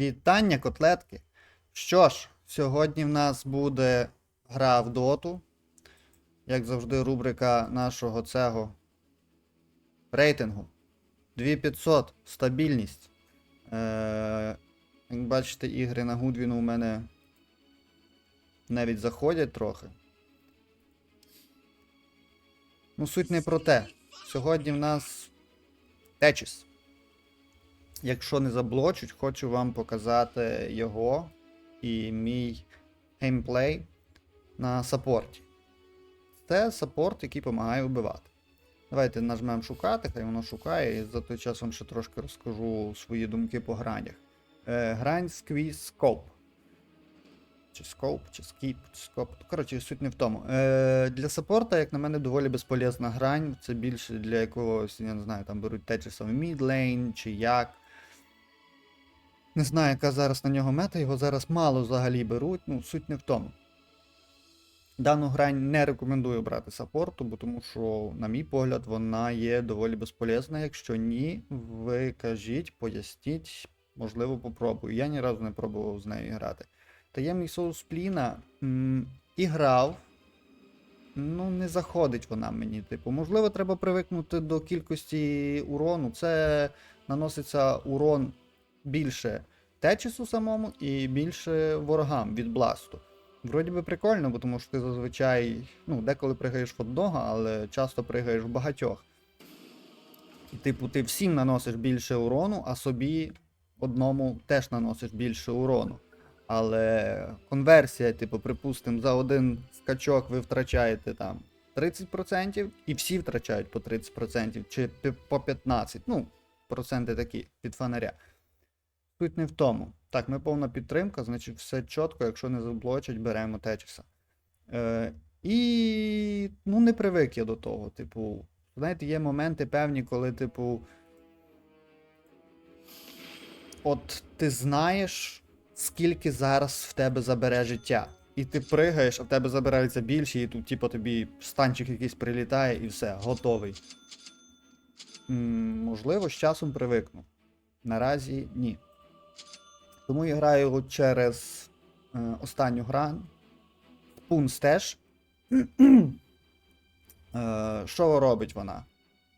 Вітання, котлетки. Що ж, сьогодні в нас буде гра в доту. Як завжди, рубрика нашого цього рейтингу. 2500 стабільність. Е, як бачите, ігри на Гудвіну у мене навіть заходять трохи. Ну, суть не про те. Сьогодні в нас Течіс. Якщо не заблочуть, хочу вам показати його і мій геймплей на саппорті. Це саппорт, який допомагає вбивати. Давайте нажмемо шукати, хай воно шукає, і за той час вам ще трошки розкажу свої думки по гранях. Е, грань Squeeze Scope. Чи Scope, чи Skip, чи Scope. Коротше, суть не в тому. Е, для саппорта, як на мене, доволі безполезна грань. Це більше для якогось, я не знаю, там беруть течіса в мідлейн, чи як. Не знаю, яка зараз на нього мета, його зараз мало взагалі беруть, ну, суть не в тому. Дану грань не рекомендую брати саппорту, бо тому що, на мій погляд, вона є доволі безполезна. Якщо ні, ви кажіть, поясніть, можливо, попробую. Я ні разу не пробував з нею грати. Таємний соус Пліна і грав. Ну, не заходить вона мені. Типу, можливо, треба привикнути до кількості урону. Це наноситься урон більше течісу самому і більше ворогам від бласту. Вроді би прикольно, бо тому що ти зазвичай, ну, деколи пригаєш в одного, але часто пригаєш в багатьох. І, типу, ти всім наносиш більше урону, а собі одному теж наносиш більше урону. Але конверсія, типу, припустимо, за один скачок ви втрачаєте там 30%, і всі втрачають по 30%, чи по 15%. Ну, проценти такі від фонаря. Суть не в тому. Так, ми повна підтримка, значить все чітко, якщо не заблочать, беремо Течіса. Е, і ну, не привик я до того. Типу, знаєте, є моменти певні, коли, типу. От ти знаєш, скільки зараз в тебе забере життя. І ти пригаєш, а в тебе забирається більше, і тут, типу, тобі станчик якийсь прилітає і все, готовий. М, можливо, з часом привикну. Наразі ні. Тому я граю через е, останню грань. Пунс теж. е, що робить вона?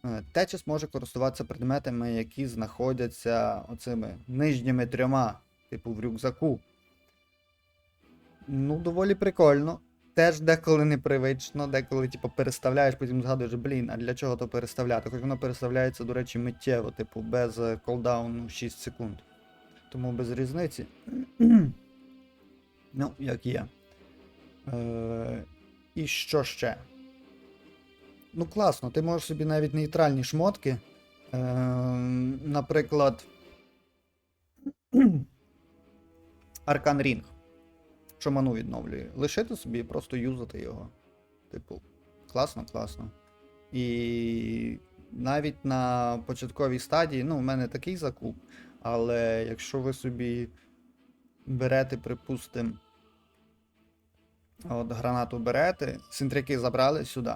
Е, може користуватися предметами, які знаходяться оцими нижніми трьома, типу в рюкзаку. Ну, доволі прикольно. Теж деколи непривично, деколи, типу, переставляєш, потім згадуєш, блін, а для чого то переставляти? Хоч воно переставляється, до речі, миттєво, типу, без е, колдауну 6 секунд. Тому без різниці. ну, як є. Е, і що ще? Ну, класно, ти можеш собі навіть нейтральні шмотки. Е, наприклад. Аркан Рінг. Що ману відновлює. Лишити собі і просто юзати його. Типу, класно, класно. І навіть на початковій стадії, ну, у мене такий закуп. Але якщо ви собі берете, припустимо, от гранату берете, синтряки забрали сюди.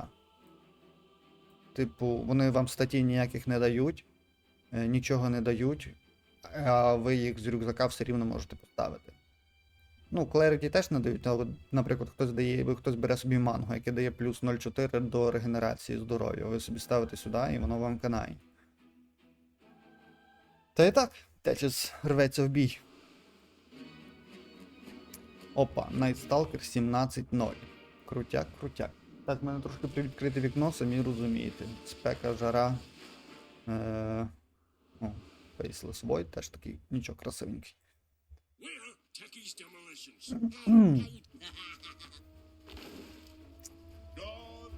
Типу, вони вам статті ніяких не дають, е, нічого не дають, а ви їх з рюкзака все рівно можете поставити. Ну, клеріті теж не дають, але, наприклад, хтось дає, хтось бере собі манго, яке дає плюс 0,4 до регенерації здоров'я. Ви собі ставите сюди і воно вам канає. Та і так, Течіс рветься в бій. Опа, Найтсталкер 17-0. Крутяк, крутяк. Так, в мене трошки привідкрите вікно, самі розумієте. Спека, жара. Е... О, Faceless Void теж такий, нічого красивенький.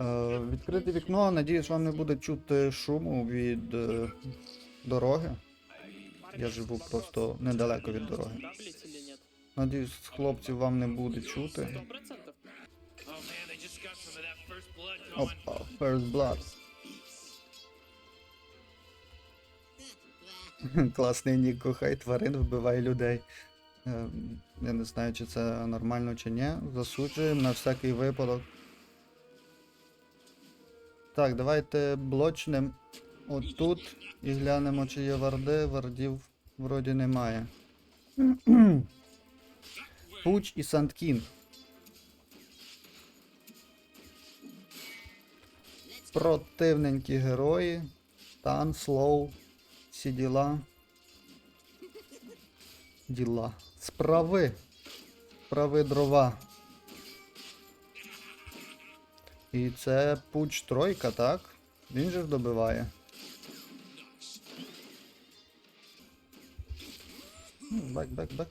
Е, відкрите вікно, надіюсь, вам не буде чути шуму від е, дороги. Я живу просто недалеко від дороги. Надіюсь, хлопців вам не буде чути. Опа, First Blood. Класний нік, кохай тварин, вбивай людей. Ем, Я не знаю, чи це нормально чи ні. Засуджуємо на всякий випадок. Так, давайте блочнем отут і глянемо, чи є варди. Вардів вроді немає. Пуч і Сандкінг. Противненькі герої. Тан, слоу. Всі діла. Діла. Справи. Справи дрова. І це пуч тройка, так? Він же ж добиває. Бек, бек, бек.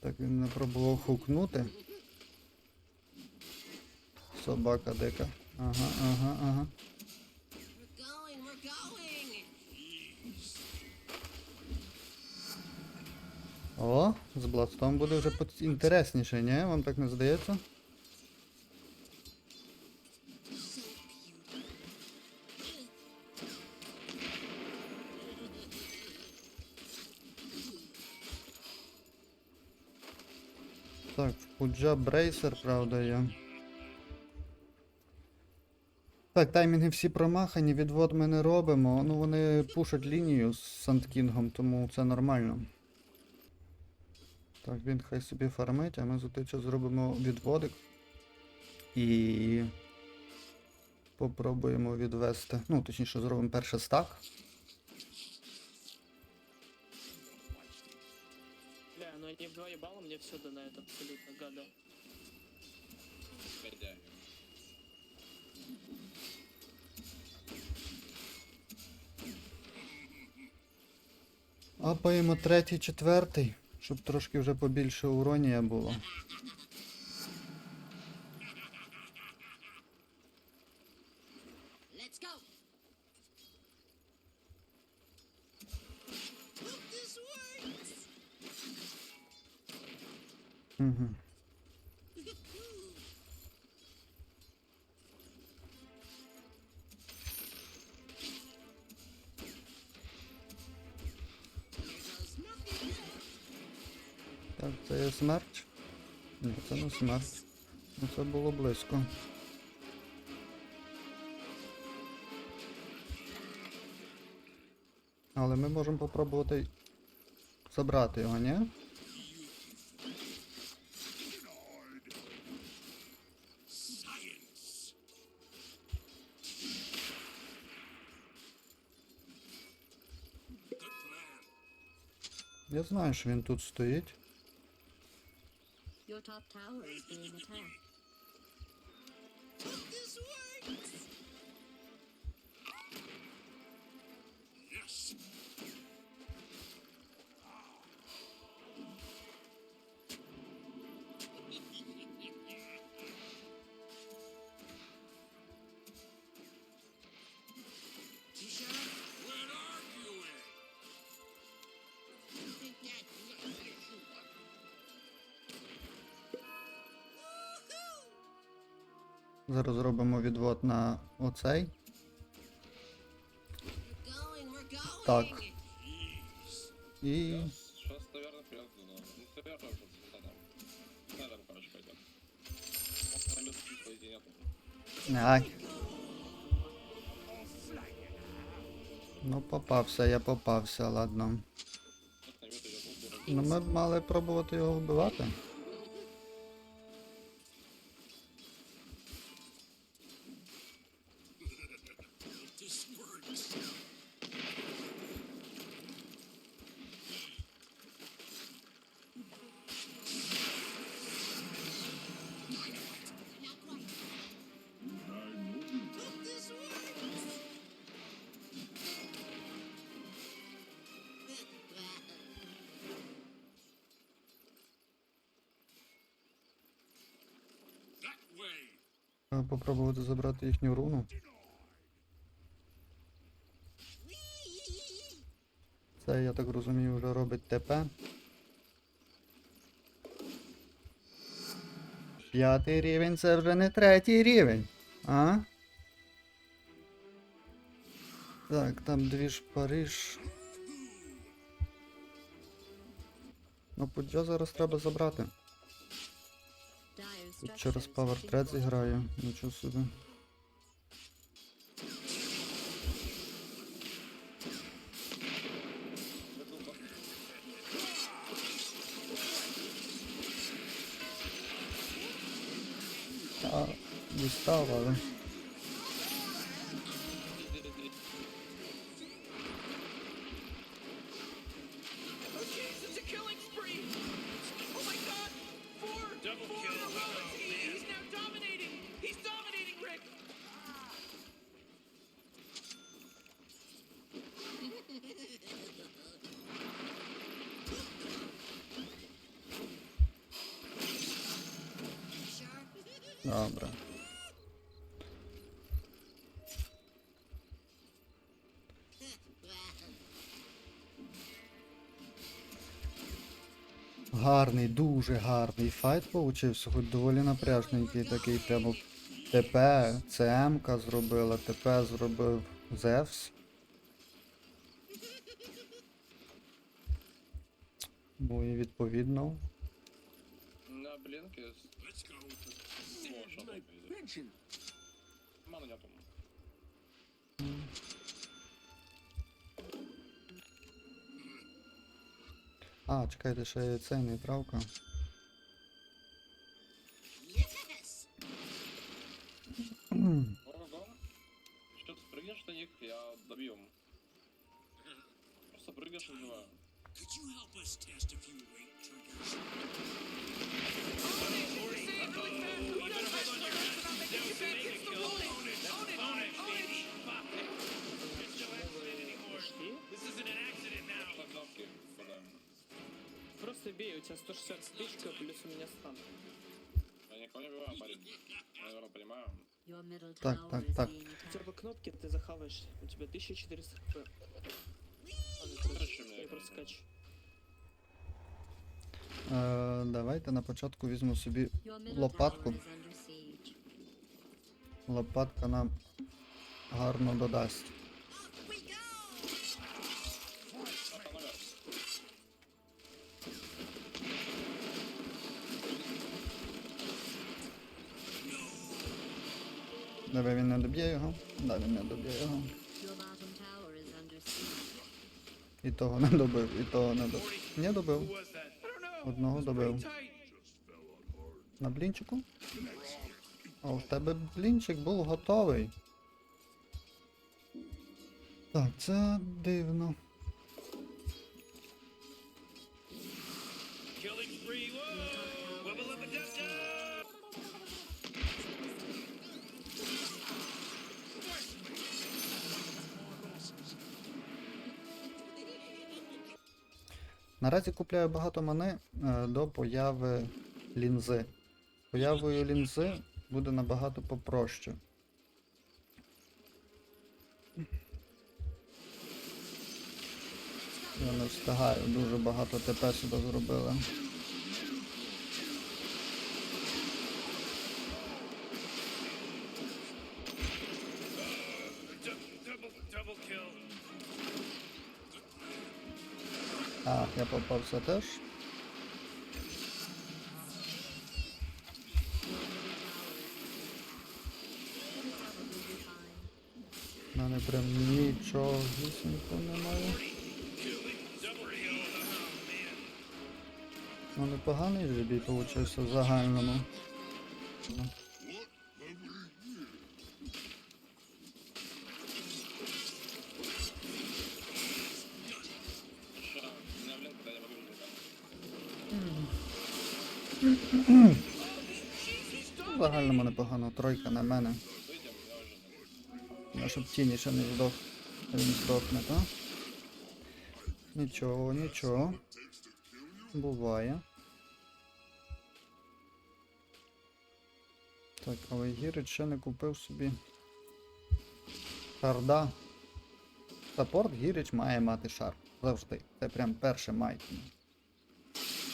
Так він не пробував хукнути. Собака дика. Ага, ага, ага. О, з Бладстом буде вже інтересніше, ні? Вам так не здається? Так, в Пуджа Брейсер, правда, є. Так, таймінги всі промахані, відвод ми не робимо. Ну вони пушать лінію з Сандкінгом, тому це нормально. Так, він хай собі фармить, а ми за той час зробимо відводик. І попробуємо відвести. Ну, точніше, зробимо перший стак. Бля, ну они в два ебала мне все донают абсолютно, гада. Апаємо третій, четвертий, щоб трошки вже побільше уронія було. Так, це є смерть? Ні, це не смерть. Ну це було близько. Але ми можемо попробувати забрати його, ні? Я знаю, що він тут стоїть. Top tower is being attacked. Зараз зробимо відвод на оцей. Так. І. Ай. Ну, попався, я попався, ладно. Ну ми б мали пробувати його вбивати. Попробувати забрати їхню руну. Це, я так розумію, вже робить ТП. П'ятий рівень це вже не третій рівень. А? Так, там дві ж Париж. Ну, Пуджо зараз треба забрати. Тут через structures Power Thread been зіграю. Нічого собі. А, дістав, але. Гарний, дуже гарний файт получився, хоч доволі напряжненький такий прямо ТП, ЦМК зробила, ТП зробив Зевс. Ну і відповідно. На блинке с... О, шатал поедет. А, чекайте, ще є цей нейтралка. Ого-го. Что ты прыгнешь на них, я добью. Просто прыгаешь и живаю. Could you help us test a few weight triggers? This isn't an accident now. Просто бей, у тебя 160 спичка, плюс у меня стан. Я никого не убиваю, парень. Я, наверное, понимаю. Так, так, так. Хотя attacked. бы кнопки ты захаваешь, у тебя 1400 хп. Короче, я просто. Е, давайте на початку візьму собі лопатку. Лопатка нам гарно додасть. Диви, він не доб'є його. Да, він не доб'є його. І того не добив, і того не добив. Не добив. Одного добив. На блінчику? А в тебе блінчик був готовий. Так, це дивно. Наразі купляю багато мани е, до появи лінзи. Появою лінзи буде набагато попроще. Я не встигаю, дуже багато ТП сюди зробили. А, я попався теж. У мене прям нічого гісенько немає. Ну непоганий же бій получився в загальному. В загальному непогано. Тройка на мене. Ну, щоб тіні ще не здох. Він здохне, так? Нічого, нічого. Буває. Так, але Гірич ще не купив собі. Шарда. Саппорт Гірич має мати шар. Завжди. Це прям перше майтінг.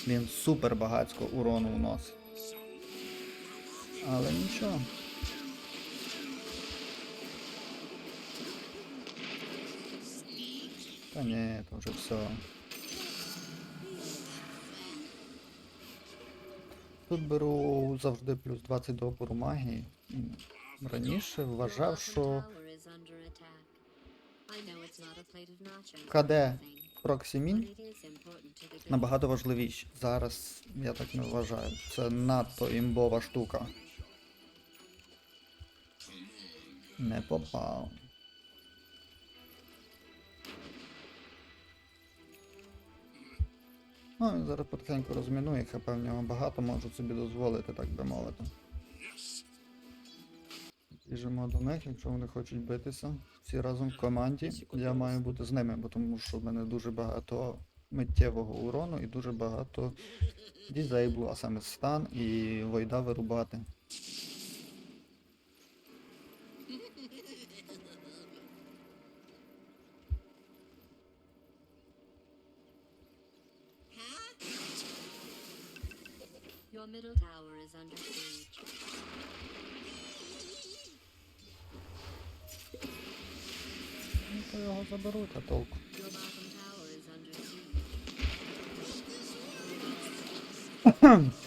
Він супер багацько урону вносить. Але нічого. Та ні, то вже все. Тут беру завжди плюс 20 до опору магії. Раніше вважав, що КД Проксімін набагато важливіші. Зараз я так не вважаю. Це надто імбова штука. Не попав. Ну, зараз потихеньку розмінує, хп в нього багато, можу собі дозволити, так би мовити. Біжимо до них, якщо вони хочуть битися. Всі разом в команді. Я маю бути з ними, бо тому що в мене дуже багато миттєвого урону і дуже багато дізейблу, а саме стан і войда вирубати. Your middle tower is under siege. То його заберуть, а толку.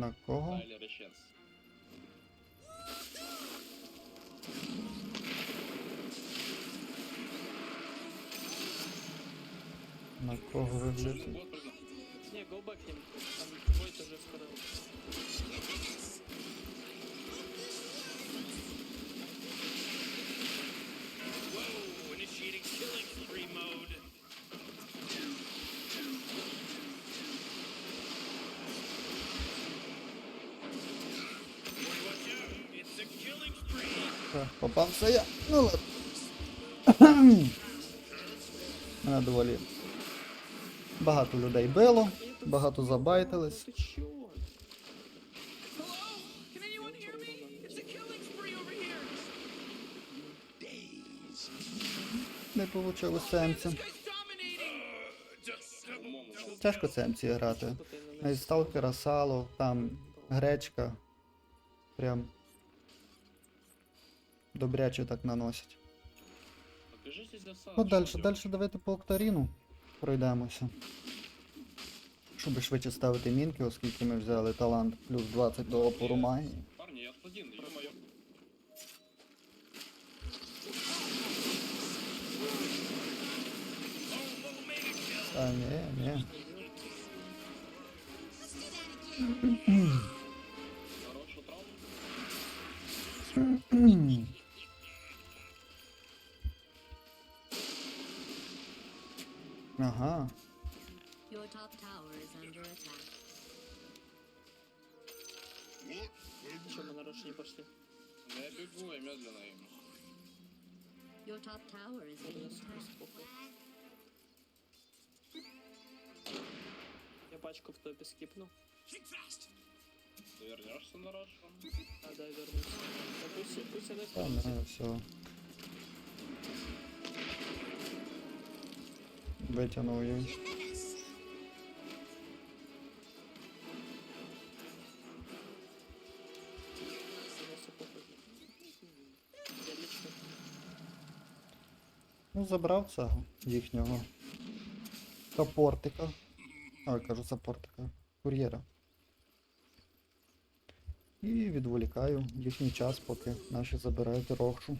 На кого? На кого ви? Вот прийде. Не, go back him. Там твой тоже скоро. Whoa, initiating killing spree mode. попався я. Ну ладно. Мене доволі багато людей било, багато забайтились. Ты чё? Hello? Can anyone hear me? It's a killing spree over here. Не вийшло семці. This guy's dominating. Умовно. Тяжко семці грати. Что ты на На нас? сталкера сало, там гречка. Прям добряче так наносять. Ну далі, далі давайте по Октаріну пройдемося. Щоб швидше ставити мінки, оскільки ми взяли талант плюс 20 до опору магії. Парні, я один, ё-моё. А, ні, ні. Ага. Your top tower is under attack. Чё, мы нарочно не пошли? Не бігу, я медленно їм. Your top tower is Я being нас attacked. похуй. Я пачку в топе скипну. Keep fast. Ти вернешся на рашу? А, да, вернусь. Да пусть, пусть она Та спится. не, все. Витягнув її. Ну, забрав цього їхнього саппортика. Ой, кажу саппортика. Кур'єра. І відволікаю їхній час, поки наші забирають рохшу.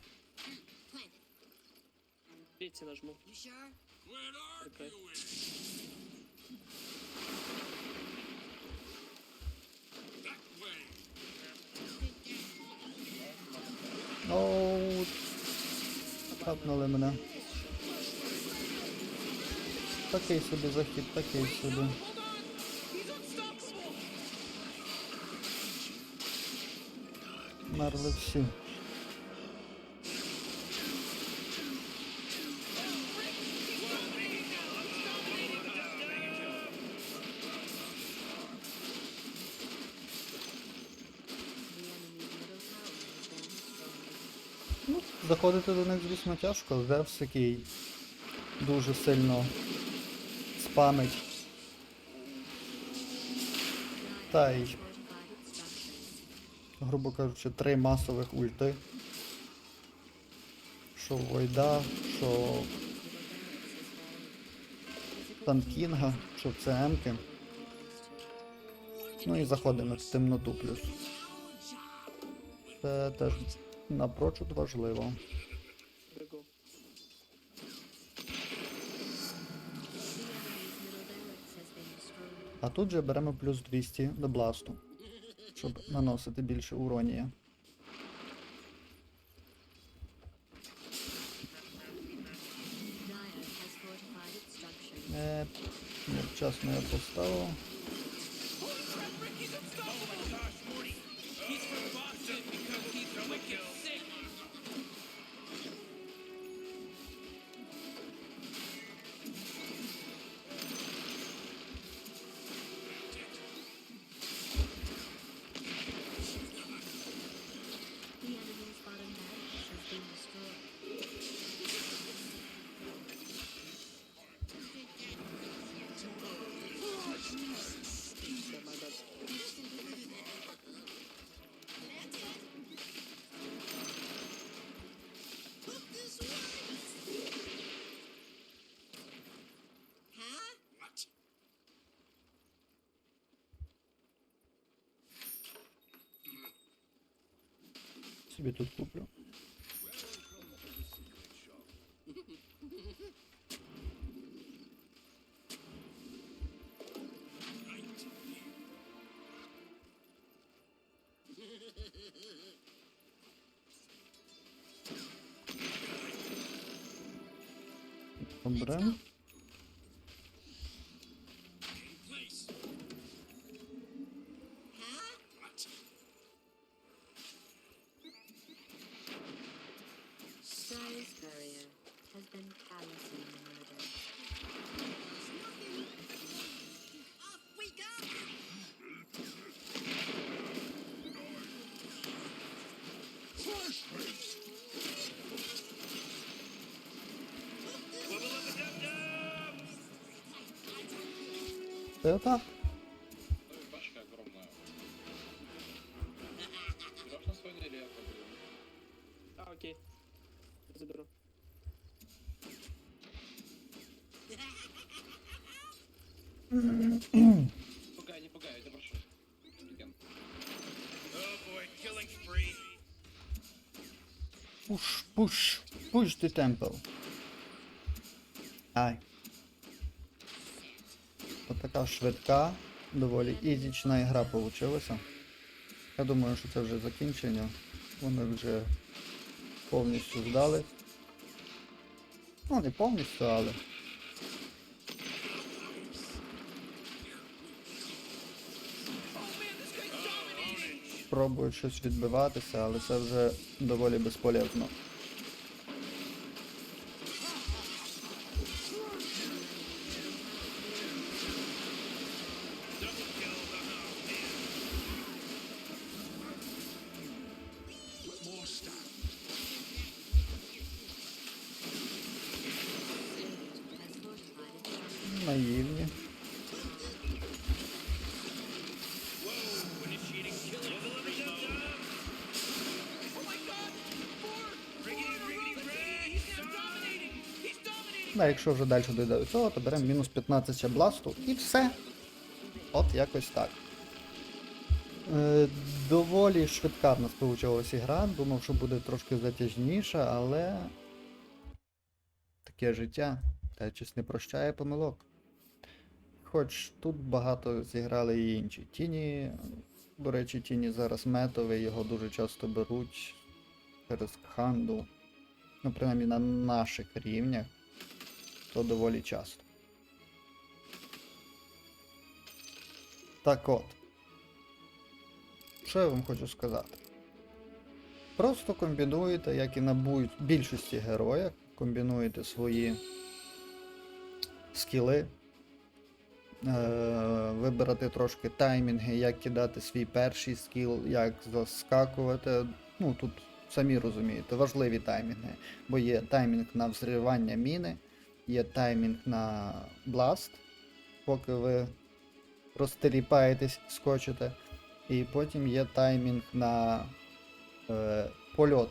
Третий нажму. Way. Оу, Хапнули мене. Такий собі захід, такий собі. Мерли всі. Заходити до них, звісно, тяжко. Зевс який дуже сильно спамить. Та й, грубо кажучи, три масових ульти. Що Войда, що Танкінга, що ЦМки. Ну і заходимо в темноту плюс. Це теж напрочуд важливо. А тут же беремо плюс 200 до бласту, щоб наносити більше уронія. Е, невчасно я поставив. Собі тут куплю. Добре. Це отак. Пуш ти темпл. Ай. Отака швидка, доволі ізічна ігра получилася. Я думаю, що це вже закінчення. Вони вже повністю здали. Ну, не повністю, але. Пробують щось відбиватися, але це вже доволі безполезно. Якщо вже далі дійде до цього, то беремо мінус 15 ще бласту і все. От якось так. Е, доволі швидка в нас вийшла гра. Думав, що буде трошки затяжніша, але таке життя. Течіс не прощає помилок. Хоч тут багато зіграли і інші. Тіні, до речі, Тіні зараз метовий, його дуже часто беруть через Кханду. Ну, принаймні на наших рівнях, то доволі часто. Так от. Що я вам хочу сказати? Просто комбінуєте, як і на більшості героях, комбінуєте свої скіли, е, вибирати трошки таймінги, як кидати свій перший скіл, як заскакувати. Ну, тут самі розумієте, важливі таймінги, бо є таймінг на взривання міни, є таймінг на бласт, поки ви розтеліпаєтесь, скочите, і потім є таймінг на е, польот.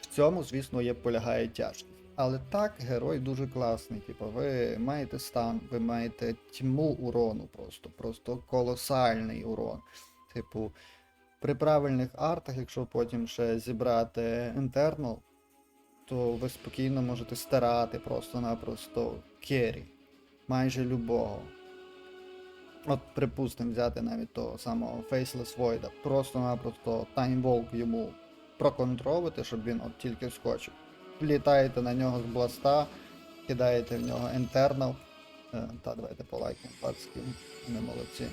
В цьому, звісно, є полягає тяжкість. Але так, герой дуже класний. Типу, ви маєте стан, ви маєте тьму урону просто, просто колосальний урон. Типу, при правильних артах, якщо потім ще зібрати Internal, то ви спокійно можете старати просто-напросто керрі. Майже любого. От, припустимо, взяти навіть того самого Faceless Void, просто-напросто таймволк йому проконтролити, щоб він от тільки скочив. Влітаєте на нього з бласта, кидаєте в нього Internal. Е, та, давайте полайкнемо, пацки, ми молодці.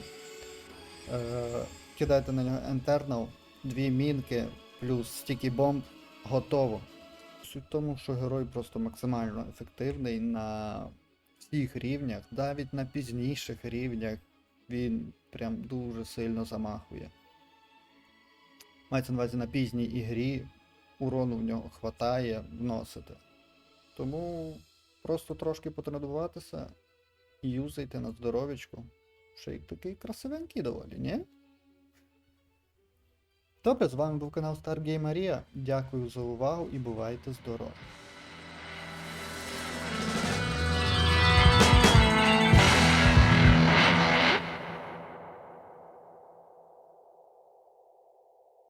Е, кидаєте на нього Internal, дві мінки, плюс стільки бомб, готово. Суть в тому, що герой просто максимально ефективний на всіх рівнях, навіть на пізніших рівнях він прям дуже сильно замахує. Мається на увазі на пізній ігрі, урону в нього хватає вносити. Тому просто трошки потренуватися юзайте на здоров'ячку. Ще й такий красивенький доволі, ні? Добре, з вами був канал Stargame Maria. Дякую за увагу і бувайте здорові!